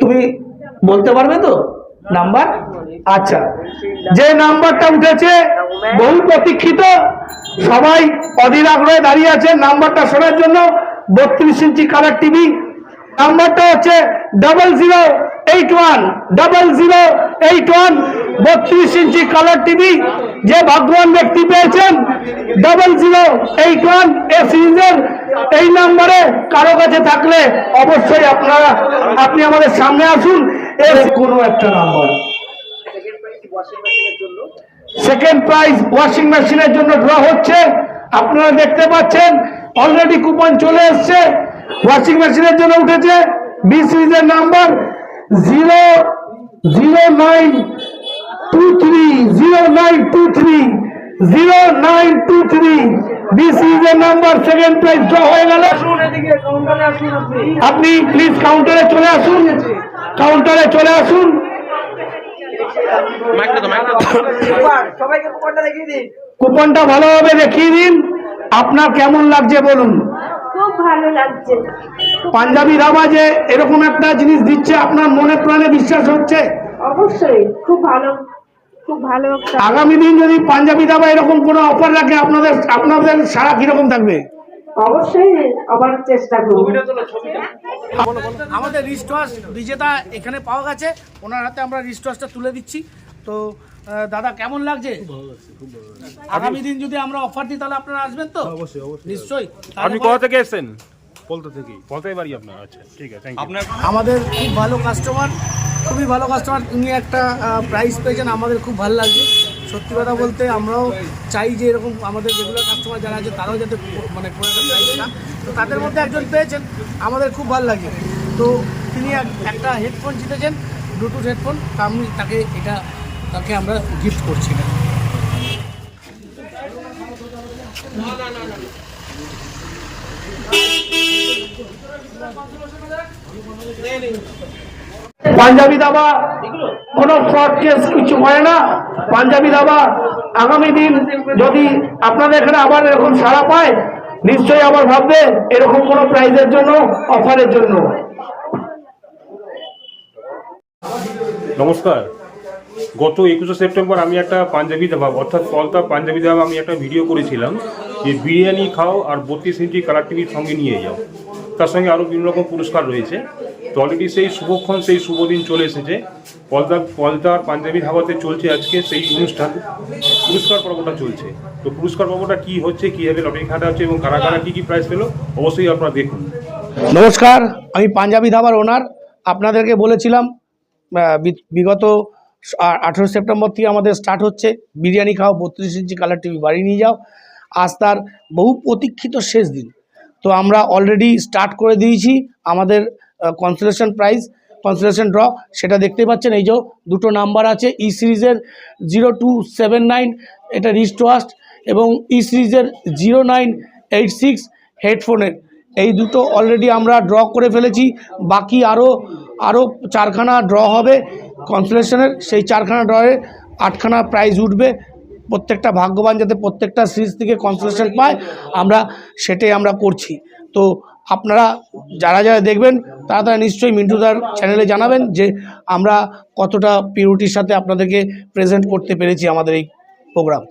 তুমি বলতে পারবে তো? নাম্বার? আচ্ছা। যে নাম্বারটা উঠেছে বহু প্রতীক্ষিত, সবাই অধীর আগ্রহে দাঁড়িয়ে আছে নাম্বারটা শোনার জন্য। বত্রিশ ইঞ্চি কালার টিভি নাম্বারটা হচ্ছে double zero eight one double zero eight one বত্রিশ ইঞ্চি কালার টিভি যে ভাগ্যবান ব্যক্তি পেয়েছেন double zero eight one A সিরিজের এই নাম্বারে কারও কাছে থাকলে অবশ্যই আপনারা, আপনি আমাদের সামনে আসুন, এর কোনো একটা নাম্বার সেকেন্ড প্রাইজ ওয়াশিং মেশিনের জন্য ড্র হচ্ছে, আপনারা দেখতে পাচ্ছেন অলরেডি কুপন চলে এসছে ওয়াশিং মেশিনের জন্য উঠেছে বি সিরিজের number zero zero nine two three zero nine two three zero nine two three. B সিরিজের নাম্বার সেকেন্ড প্রাইজ ড্র হয়ে গেল। আপনি। প্লিজ কাউন্টারে চলে আসুন। কাউন্টারে চলে আসুন। কুপনটা দেখিয়ে দিন। কুপনটা ভালোভাবে দেখিয়ে দিন। আপনার কেমন লাগছে বলুন। খুব ভালো লাগছে। পাঞ্জাবি ধাবা যে এরকম একটা জিনিস দিচ্ছে আপনার মনে প্রাণে বিশ্বাস হচ্ছে? অবশ্যই খুব ভালো খুব ভালো আগামী দিন যদি পাঞ্জাবি ধাবা এরকম কোনো অফার রাখে আপনাদের আপনাদের সারা কীরকম থাকবে? অবশ্যই আবার চেষ্টা করব। আমাদের রিস্টওয়াশ বিজেতা এখানে পাওয়া গেছে ওনার হাতে আমরা রিস্টওয়াশটা তুলে দিচ্ছি। তো দাদা কেমন লাগছে? আগামী দিন যদি আমরা অফার দিই তাহলে আপনারা আসবেন তো? অবশ্যই অবশ্যই। নিশ্চয়ই। আপনি কোথা থেকে এসেছেন? বলতে থেকেই। বলতেই পারি আপনার। আচ্ছা ঠিক আছে আপনার আমাদের খুব ভালো কাস্টমার খুবই ভালো কাস্টমার উনি একটা প্রাইস পেয়েছেন আমাদের খুব ভালো লাগছে। সত্যি কথা বলতে আমরাও চাই যে এরকম আমাদের রেগুলার কাস্টমার যারা আছে তারাও যাতে মানে কোনো একটা প্রাইস না তো তাদের মধ্যে একজন পেয়েছেন আমাদের খুব ভালো লাগে তো তিনি এক- একটা হেডফোন জিতেছেন ব্লুটুথ হেডফোন তা আমি তাকে এটা তাকে আমরা গিফট করছি। না। পাঞ্জাবি দাবা, কোনো ফ্রড কেস কিছু হয় না। পাঞ্জাবি দাবা, আগামী দিন যদি আপনাদের এখানে আবার এরকম সাড়া পায়, নিশ্চয়ই আবার ভাববে এরকম কোনো প্রাইজের জন্য অফারের জন্য। নমস্কার। গত একুশে সেপ্টেম্বর আমি একটা পাঞ্জাবি ধাবা অর্থাৎ কলতা পাঞ্জাবি ধাবা আমি একটা ভিডিও করেছিলাম, যে বিরিয়ানি খাও আর বত্রিশ ইঞ্চি কালার টিভির সঙ্গে নিয়ে যাও। তার সঙ্গে আরও বিভিন্ন রকম পুরস্কার রয়েছে। তো অলরেডি সেই শুভক্ষণ, সেই শুভ দিন চলে এসেছে। পলতা পলতার পাঞ্জাবি ধাবাতে চলছে আজকে সেই অনুষ্ঠান। পুরস্কার পর্বটা চলছে। তো পুরস্কার পর্বটা কি হচ্ছে, কীভাবে লটারি খাটা হচ্ছে এবং কারা কারা কী কী প্রাইজ পেল, অবশ্যই আপনারা দেখুন। নমস্কার, আমি পাঞ্জাবি ধাবার ওনার আপনাদেরকে বলেছিলাম বিগত আঠেরো সেপ্টেম্বর থেকে আমাদের স্টার্ট হচ্ছে। বিরিয়ানি খাও, বত্রিশ ইঞ্চি কালার টিভি বাড়ি নিয়ে যাও। আজ তার বহু প্রতীক্ষিত শেষ দিন। তো আমরা অলরেডি স্টার্ট করে দিয়েছি আমাদের কনসোলেশন প্রাইজ কনসোলেশন ড্র সেটা দেখতেই পাচ্ছেন, এই যে দুটো নাম্বার আছে ই সিরিজের জিরো টু সেভেন নাইন এটা রিস্টওয়াস্ট এবং ই সিরিজের জিরো নাইন এইট সিক্স হেডফোনের এই দুটো অলরেডি আমরা ড্র করে ফেলেছি, বাকি আরও আরও চারখানা ড্র হবে। কনসোলেশনের সেই চারখানা ড্রয়ে আটখানা প্রাইজ উঠবে। প্রত্যেকটা ভাগ্যবান যাতে প্রত্যেকটা সিরিজ থেকে কনসোলেশন পায়, আমরা সেটাই আমরা করছি। তো আপনারা যারা যারা দেখবেন, তারা তারা নিশ্চয়ই মিন্টুদার চ্যানেলে জানাবেন যে আমরা কতটা পিউরিটির সাথে আপনাদেরকে প্রেজেন্ট করতে পেরেছি আমাদের এই প্রোগ্রাম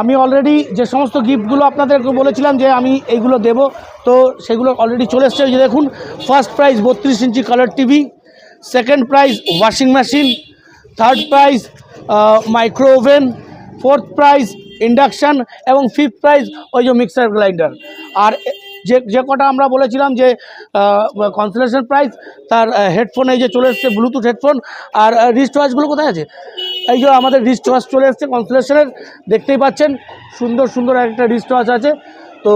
আমি অলরেডি যে সমস্ত গিফটগুলো আপনাদেরকে বলেছিলাম যে আমি এইগুলো দেব, তো সেগুলো অলরেডি চলে এসছে। যে দেখুন ফার্স্ট প্রাইজ বত্রিশ inch colour TV second prize washing machine third prize micro oven fourth prize induction এবং ফিফথ প্রাইজ ওই যে মিক্সার গ্রাইন্ডার। আর যে যে কটা আমরা বলেছিলাম যে কনসোলেশন প্রাইস তার হেডফোন এই যে চলে এসছে ব্লুটুথ হেডফোন আর রিস্ট ওয়াচগুলো কোথায় আছে? এই যে আমাদের রিস্ট ওয়াচ চলে এসছে কনসোলেশনের দেখতেই পাচ্ছেন, সুন্দর সুন্দর একটা রিস্ট ওয়াচ আছে। তো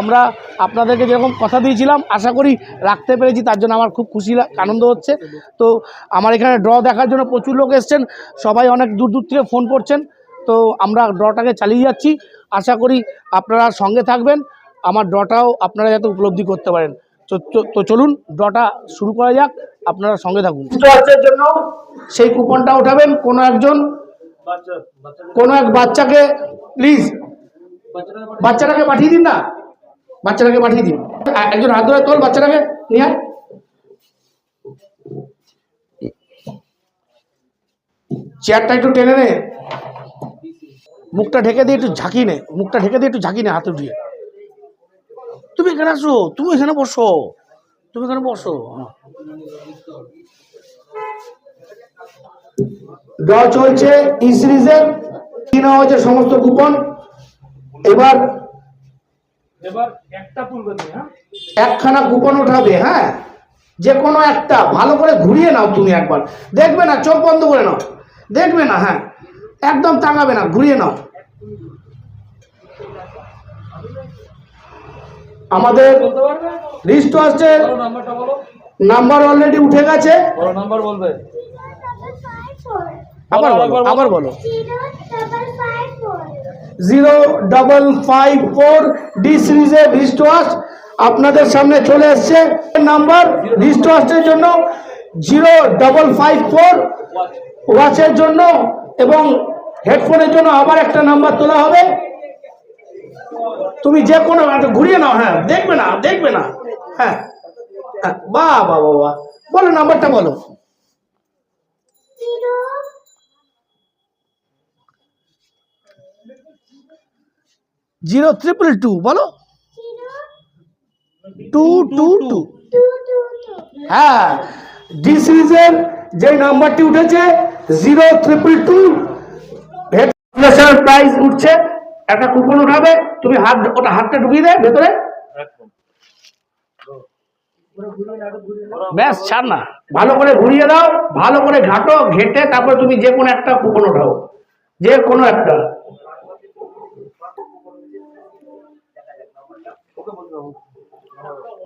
আমরা আপনাদেরকে যেরকম কথা দিয়েছিলাম, আশা করি রাখতে পেরেছি, তার জন্য আমার খুব খুশি আনন্দ হচ্ছে। তো আমার এখানে ড্র দেখার জন্য প্রচুর লোক এসছেন, সবাই অনেক দূর দূর থেকে ফোন করছেন। তো আমরা ড্রটাকে চালিয়ে যাচ্ছি। আশা করি আপনারা সঙ্গে থাকবেন। আমার ড্রটাও আপনারা যাতে উপলব্ধি করতে পারেন। তো চলুন ড্রটা শুরু করা যাক। আপনারা সঙ্গে থাকুন। জন্য সেই কুপনটা উঠাবেন। কোনো একজন কোনো এক বাচ্চাকে প্লিজ বাচ্চাটাকে পাঠিয়ে দিন না? বাচ্চাটাকে পাঠিয়ে দিন। একজন হাত ধরে তোল বাচ্চাটাকে নিয়ে চেয়ারটা একটু টেনে নে। মুখটা ঢেকে দিয়ে একটু ঝাঁকি নে মুখটা ঢেকে দিয়ে একটু ঝাঁকি নে হাত উঠিয়ে। তুমি এখানে আসো তুমি এখানে বসো তুমি এখানে বসো। ড্র চলছে ই সিরিজে কি নেওয়া হয়েছে সমস্ত কুপন এবার হ্যাঁ? একখানা কুপন উঠাবে হ্যাঁ? যে কোনো একটা ভালো করে ঘুরিয়ে নাও তুমি একবার। দেখবে না চোখ বন্ধ করে নাও। দেখবে না হ্যাঁ? একদম তাকাবে না ঘুরিয়ে নাও। আমাদের লিস্ট আসছে নাম্বার অলরেডি উঠে গেছে। নাম্বার বলবে। আবার বলো আবার. Zero double five four D সিরিজের ওয়াশ আপনাদের সামনে চলে এসছে। নাম্বার লিস্ট ওয়াশের জন্য জিরো ডাবল ফাইভ ফোর ওয়াচের জন্য এবং হেডফোনের জন্য আবার একটা নাম্বার তোলা হবে। তুমি যে কোনো ঘুরিয়ে নাও হ্যাঁ দেখবে না দেখবে না। হ্যাঁ হ্যাঁ, বা বাহ বাহ বলো নাম্বারটা বলো। জিরো ট্রিপল টু বলো। Two two two. হ্যাঁ ডি সিরিজের যে নাম্বারটি উঠেছে জিরো ট্রিপল টু প্রাইস উঠছে একটা কুপন উঠাবে তুমি হাত ওটা হাতটা ঢুকিয়ে দেয় ভেতরে। ব্যাস ছাড় না। ভালো করে ঘুরিয়ে দাও ভালো করে ঘাটো ঘেটে তারপরে তুমি যে কোনো একটা কুপন ওঠাও যে কোনো একটা।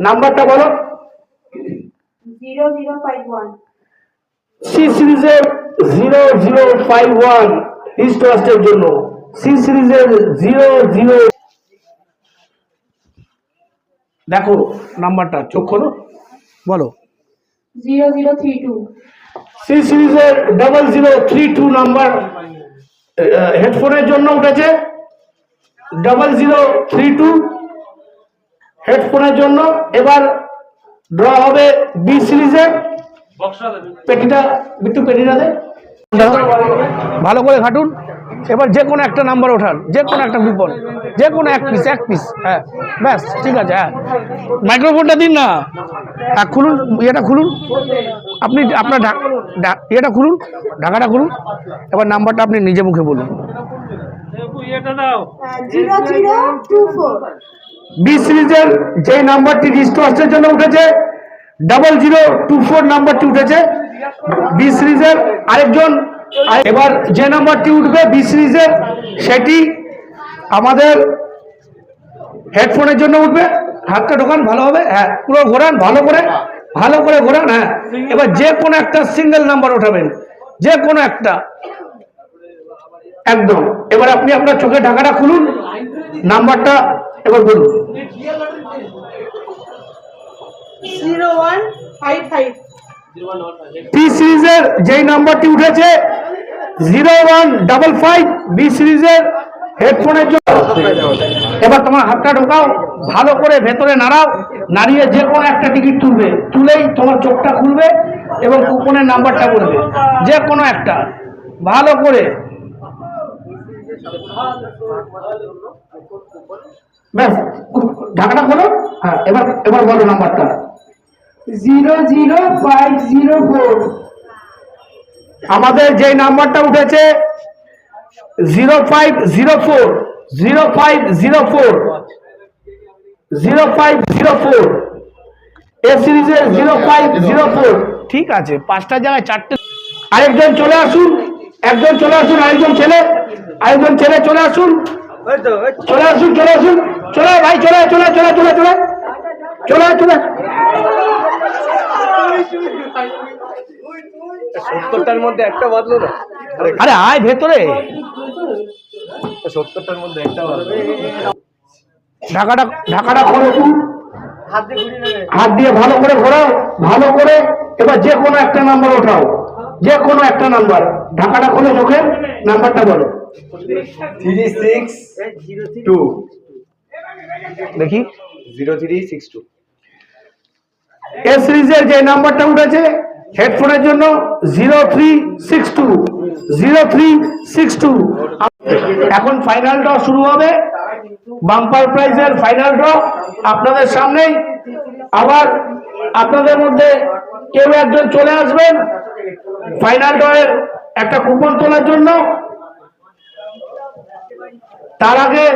নাম্বারটা বলো। Zero five one. সি সিরিজের zero zero five one east ওয়েস্টের জন্য সি সিরিজের জিরো জিরো দেখো নাম্বারটা চোখ খোলো। বলো। Zero zero three two. C সিরিজের double zero three two number হেডফোনের জন্য উঠেছে। ডাবল জিরো থ্রি টু হেডফোনের জন্য এবার ড্র হবে বি সিরিজের পেটিটা বিট্টু পেটিটা দে। ভালো করে ঘাটুন এবার যে কোনো একটা নাম্বার ওঠান। যে কোনো একটা কুপন যে কোনো এক পিস এক পিস হ্যাঁ। ব্যাস ঠিক আছে হ্যাঁ। মাইক্রোফোনটা দিন না। হ্যাঁ খুলুন ইয়েটা খুলুন। আপনি আপনার ইয়েটা খুলুন ঢাকাটা খুলুন। এবার নাম্বারটা আপনি নিজে মুখে বলুন. বি সিরিজের যে নাম্বারটি রিস্টোয়ার্সের জন্য উঠেছে ডাবল জিরো টু ফোর নাম্বারটি উঠেছে। বি সিরিজের আরেকজন। আর এবার যে নাম্বারটি উঠবে বি সিরিজের সেটি আমাদের হেডফোনের জন্য উঠবে। হাতটা ঢোকান, ভালো হবে। হ্যাঁ পুরো ঘোরান, ভালো করে ভালো করে ঘোরান হ্যাঁ। এবার যে কোনো একটা সিঙ্গেল নাম্বার উঠাবেন যে কোনো একটা। একদম। এবার আপনি আপনার চোখে ঢাকাটা খুলুন নাম্বারটা এবার বলুন। যেই নাম্বারটি উঠেছে zero one double five B সিরিজের হেডফোনের জন্য। এবার তোমার হাতটা ঢোকাও, ভালো করে ভেতরে নাড়াও, নাড়িয়ে যে কোনো একটা টিকিট তুলবে। তুলেই তোমার চোখটা খুলবে এবং কুপনের নাম্বারটা বলবে। যে কোনো একটা। ভালো করে। ব্যাস, ঢাকাটা খোলো। হ্যাঁ এবার এবার বলো নাম্বারটা। Zero zero five zero four. আমাদের যে নাম্বারটা উঠেছে zero five zero four zero five zero four zero five zero four A সিরিজের জিরো ফাইভ জিরো ফোর ঠিক আছে পাঁচটা জায়গায় চারটে। আরেকজন চলে আসুন একজন চলে আসুন আরেকজন ছেলে আরেকজন ছেলে চলে আসুন। চলে আসুন চলে আসুন চলে ভাই চলে আয়, চলে চলে চলে চলে। চলে চলে সত্তরটার মধ্যে একটা বাদলো না? আরে আয় ভেতরে। সত্তরটার মধ্যে একটা বাদলো ঢাকাটা ঢাকাটা খোলো। হাত দিয়ে ঘুরিয়ে নেবে। হাত দিয়ে ভালো করে ঘোরাও ভালো করে এবার যে কোনো একটা নাম্বার ওঠাও। যে কোনো একটা নাম্বার। ঢাকাটা খুলে চোখে নাম্বারটা বলো। থ্রি সিক্স টু দেখি। Zero three six two A সিরিজের যে নাম্বারটা উঠেছে, হেডফোনের জন্য zero three six two, zero three six two. এখন ফাইনাল ড্র শুরু হবে। বাম্পার প্রাইজের ফাইনাল ড্র আপনাদের সামনেই। আবার আপনাদের মধ্যে কেউ একজন চলে আসবেন ফাইনাল ড্রয়ের একটা কুপন তোলার জন্য। তার আগে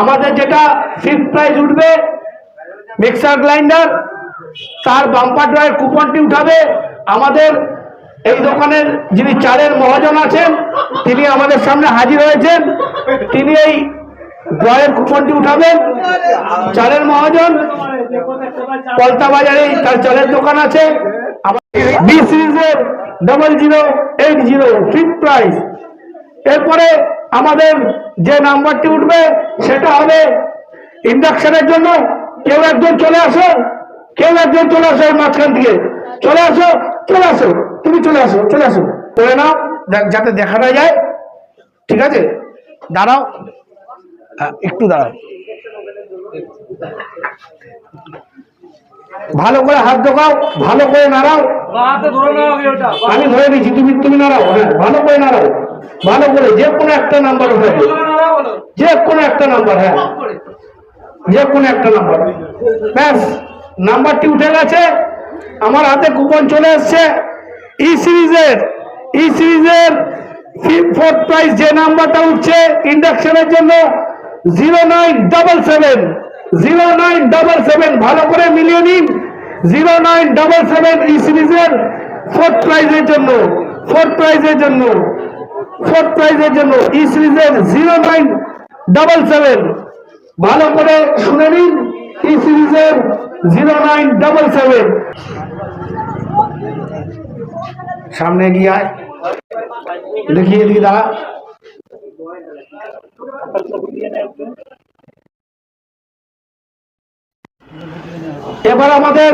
আমাদের যেটা ফিফথ প্রাইজ উঠবে মিক্সার গ্রাইন্ডার, তার বাম্পার ড্রয়ের কুপনটি উঠাবে। আমাদের এই দোকানের যিনি চালের মহাজন আছেন, তিনি আমাদের সামনে হাজির হয়েছেন। তিনি এই ড্রয়ের কুপনটি উঠাবেন। চালের মহাজন, পলতা বাজারে তার চালের দোকান আছে। বি সিরিজের double zero eight zero fifth price এরপরে আমাদের যে নাম্বারটি উঠবে, সেটা হবে ইন্ডাকশনের জন্য। কেউ একজন চলে আসো কেউ একজন চলে আসো মাঝখান থেকে। চলে আসো চলে আসো তুমি চলে আসো চলে আসো। করে নাও যাতে দেখা না যায়। ঠিক আছে? দাঁড়াও। হ্যাঁ, একটু দাঁড়াও। ভালো করে হাত ঢোকাও ভালো করে নাড়াও। আমি ধরে দিচ্ছি তুমি তুমি নাড়াও। হ্যাঁ ভালো করে নাড়াও। ভালো করে যে কোনো একটা নাম্বার উঠাবে যে কোনো একটা নাম্বার হ্যাঁ। যে কোনো একটা নাম্বার ব্যাস নাম্বারটি উঠে গেছে। আমার হাতে কুপন চলে এসছে। ই সিরিজের ই সিরিজের ফোর্থ প্রাইস যে নাম্বারটা উঠছে ইন্ডাকশনের জন্য zero nine double seven zero nine double seven ভালো করে মিলিয়ে নিন। Zero nine double seven E সিরিজের ফোর্থ প্রাইজের জন্য ফোর্থ প্রাইজের জন্য ফোর্থ প্রাইজের জন্য ই সিরিজের জিরো নাইন ডাবল সেভেন ভালো করে শুনে নিন। ই সিরিজের জিরো নাইন ডাবল সেভেন। সামনে গিয়ে দেখিয়ে দিই দাঁড়া এবার আমাদের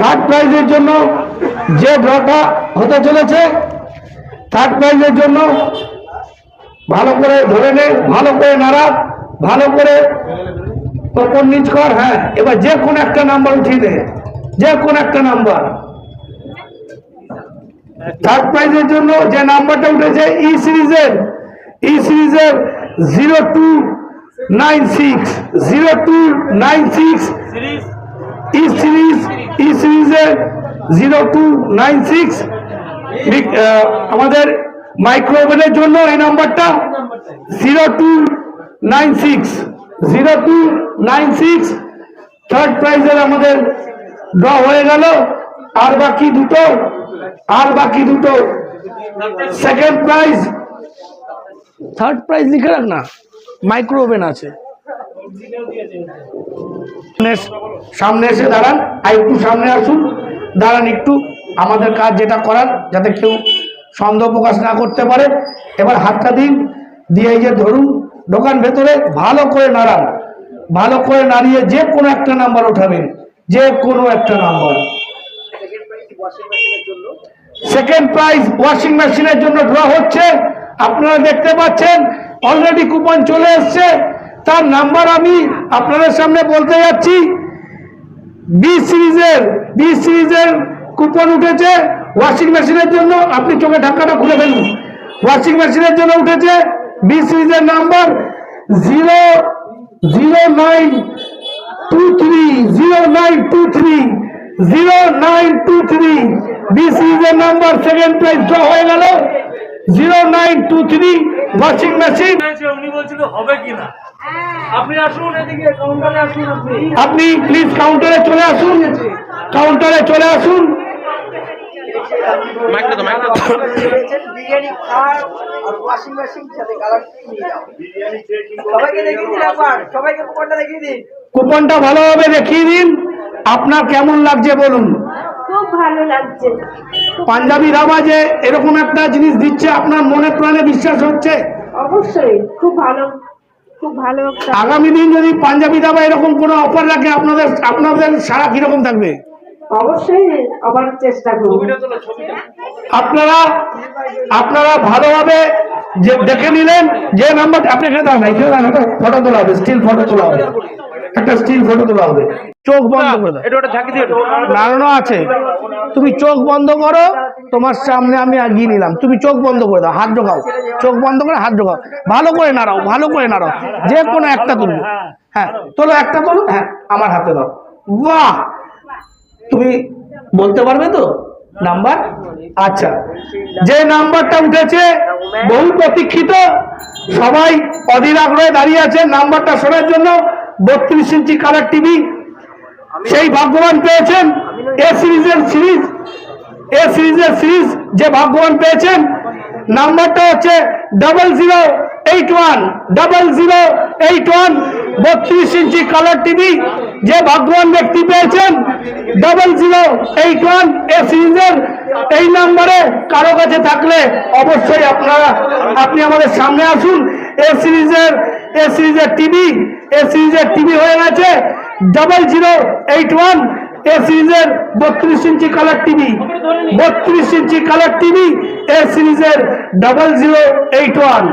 থার্ড প্রাইজের জন্য যে ড্রটা হতে চলেছে থার্ড প্রাইজের জন্য ভালো করে ধরে নে, ভালো করে নাড়া। ভালো করে ওপর নিচ কর হ্যাঁ। এবার যে কোনো একটা নাম্বার উঠিয়ে দে। যে কোনো একটা নাম্বার। থার্ড প্রাইজের জন্য যে নাম্বারটা উঠেছে ই সিরিজের ই সিরিজের zero two nine six zero two nine six E series E সিরিজের জিরো টু নাইন সিক্স আমাদের মাইক্রোওভেনের জন্য এই নাম্বারটা zero two nine six, zero two, nine six third প্রাইজের আমাদের ড্র হয়ে গেল। আর বাকি দুটো, আর বাকি দুটো। সেকেন্ড প্রাইজ থার্ড প্রাইজ লিখে রাখ না মাইক্রো ওভেন আছে সামনে এসে দাঁড়ান, আর একটু সামনে আসুন। দাঁড়ান একটু, আমাদের কাজ যেটা করার, যাতে কেউ সন্দেহ প্রকাশ না করতে পারে। এবার হাতটা দিন দিয়ে যে ধরুন। দোকান ভেতরে ভালো করে নাড়ান। ভালো করে নাড়িয়ে যে কোনো একটা নাম্বার উঠাবেন, যে কোনো একটা নাম্বার। সেকেন্ড প্রাইজ ওয়াশিং মেশিনের জন্য ড্র হচ্ছে। আপনারা দেখতে পাচ্ছেন অলরেডি কুপন চলে এসছে। তার নাম্বার আমি আপনাদের সামনে বলতে যাচ্ছি। বি সিরিজের বি সিরিজের কুপন উঠেছে। ওয়াশিং মেশিনের জন্য আপনি চোখে ঢাকাটা খুলে ফেলুন। ওয়াশিং মেশিনের জন্য উঠেছে। সিরিজের number zero zero nine two three zero nine two three zero nine two three B সিরিজের নাম্বার সেকেন্ড প্রাইজ ড্র হয়ে গেল। Zero nine two three washing machine উনি বলছিল হবে কিনা। আপনি আসুন এদিকে কাউন্টারে আসুন আপনি। আপনি প্লিজ কাউন্টারে চলে আসুন। কাউন্টারে চলে আসুন। বিরিয়ানি খাওয়ার আর ওয়াশিং মেশিন সাথে কালার নিয়ে যাও? সবাইকে দেখিয়ে দিন একবার সবাইকে কুপনটা দেখিয়ে দিন। কুপনটা ভালোভাবে দেখিয়ে দিন। আপনার কেমন লাগছে বলুন? খুব ভালো লাগছে। পাঞ্জাবি ধাবা যে এরকম একটা জিনিস দিচ্ছে আপনার মনে প্রাণে বিশ্বাস হচ্ছে? অবশ্যই খুব ভালো খুব ভালো আগামী দিন যদি পাঞ্জাবি ধাবা এরকম কোনো অফার রাখে আপনাদের আপনাদের সারা কীরকম থাকবে? অবশ্যই আবার চেষ্টা করব। আপনারা আপনারা ভালোভাবে যে দেখে নিলেন যে নাম্বার আপনি এখানে দাঁড়ান এখানে দাঁড়ান ফটো তোলা হবে স্টিল ফটো তোলা হবে। একটা স্টিল ফটো তোলা হবে। চোখ বন্ধ করে দাও। এটা ঝাঁকি দিয়ে নাড়ানো আছে। তুমি চোখ বন্ধ করো তোমার সামনে আমি এগিয়ে নিলাম। তুমি চোখ বন্ধ করে দাও হাত ঢোকাও। চোখ বন্ধ করে হাত ঢোকাও। ভালো করে নাড়াও ভালো করে নাড়াও। যে কোনো একটা তুলবো। হ্যাঁ তোলো একটা তোলো হ্যাঁ আমার হাতে দাও। বাহ! তুমি বলতে পারবে তো? নাম্বার আচ্ছা। যে নাম্বারটা উঠেছে, বহু প্রতীক্ষিত, সবাই অধীর আগ্রহে দাঁড়িয়ে আছে নাম্বারটা শোনার জন্য। বত্রিশ ইঞ্চি কালার টিভি সেই ভাগ্যবান পেয়েছেন এ সিরিজের সিরিজ এ সিরিজের সিরিজ যে ভাগ্যবান পেয়েছেন। নাম্বারটা হচ্ছে double zero eight one double zero eight one বত্রিশ ইঞ্চি কালার টিভি যে ভাগ্যবান ব্যক্তি পেয়েছেন double zero eight one A সিরিজের এই নাম্বারে কারও কাছে থাকলে অবশ্যই আপনারা, আপনি আমাদের সামনে আসুন। এ সিরিজের এ সিরিজের টিভি এ সিরিজের টিভি হয়ে গেছে। Double zero eight one A সিরিজের বত্রিশ ইঞ্চি কালার টিভি বত্রিশ ইঞ্চি কালার টিভি এ সিরিজের double zero eight one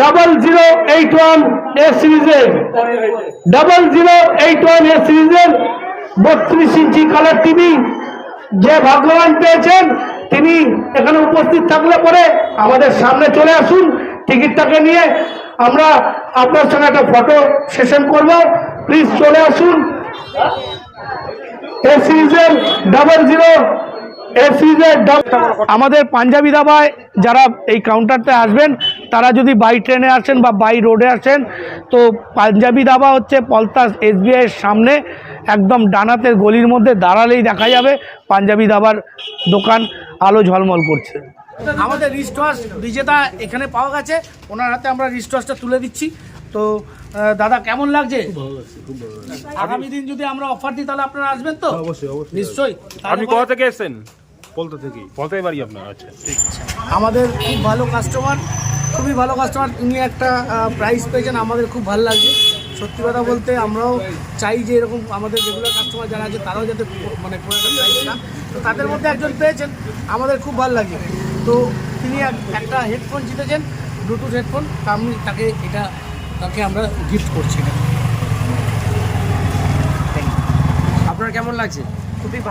double zero eight one A সিরিজের double zero eight one A সিরিজের বত্রিশ ইঞ্চি কালার টিভি যে ভাগ্যবান পেয়েছেন, তিনি এখানে উপস্থিত থাকলে পরে আমাদের সামনে চলে আসুন। টিকিটটাকে নিয়ে আমরা আপনার সঙ্গে একটা ফটো সেশন করব। প্লিজ চলে আসুন। এ সিরিজের ডাবল জিরো আমাদের পাঞ্জাবি দাবায় যারা এই কাউন্টারতে আসবেন তারা যদি বাই ট্রেনে আসেন বা বাই রোডে আসেন তো পাঞ্জাবি দাবা হচ্ছে পলতাস এসবিআইয়ের সামনে একদম ডানাতের গলির মধ্যে দাঁড়ালেই দেখা যাবে পাঞ্জাবি দাবার দোকান আলো ঝলমল করছে। আমাদের রিস্টওয়াশ বিজেতা এখানে পাওয়া গেছে ওনার হাতে আমরা রিস্ট রিস্টওয়াশটা তুলে দিচ্ছি। তো দাদা কেমন লাগছে? আগামী দিন যদি আমরা অফার দিই তাহলে আপনারা আসবেন তো? অবশ্যই অবশ্যই। নিশ্চয়ই। আপনি কোথা থেকে এসেছেন? পলতা থেকে। পলতাই বাড়ি আপনার আচ্ছা ঠিক। আমাদের খুব ভালো কাস্টমার খুবই ভালো কাস্টমার উনি একটা প্রাইস পেয়েছেন আমাদের খুব ভালো লাগছে। সত্যি কথা বলতে আমরাও চাই যে এরকম আমাদের রেগুলার কাস্টমার যারা আছে তারাও যাতে মানে না তো তাদের মধ্যে একজন পেয়েছেন আমাদের খুব ভালো লাগে তো তিনি এক- একটা হেডফোন জিতেছেন ব্লুটুথ হেডফোন আমি তাকে এটা তাকে আমরা গিফট করছি। আপনার কেমন লাগছে? খুবই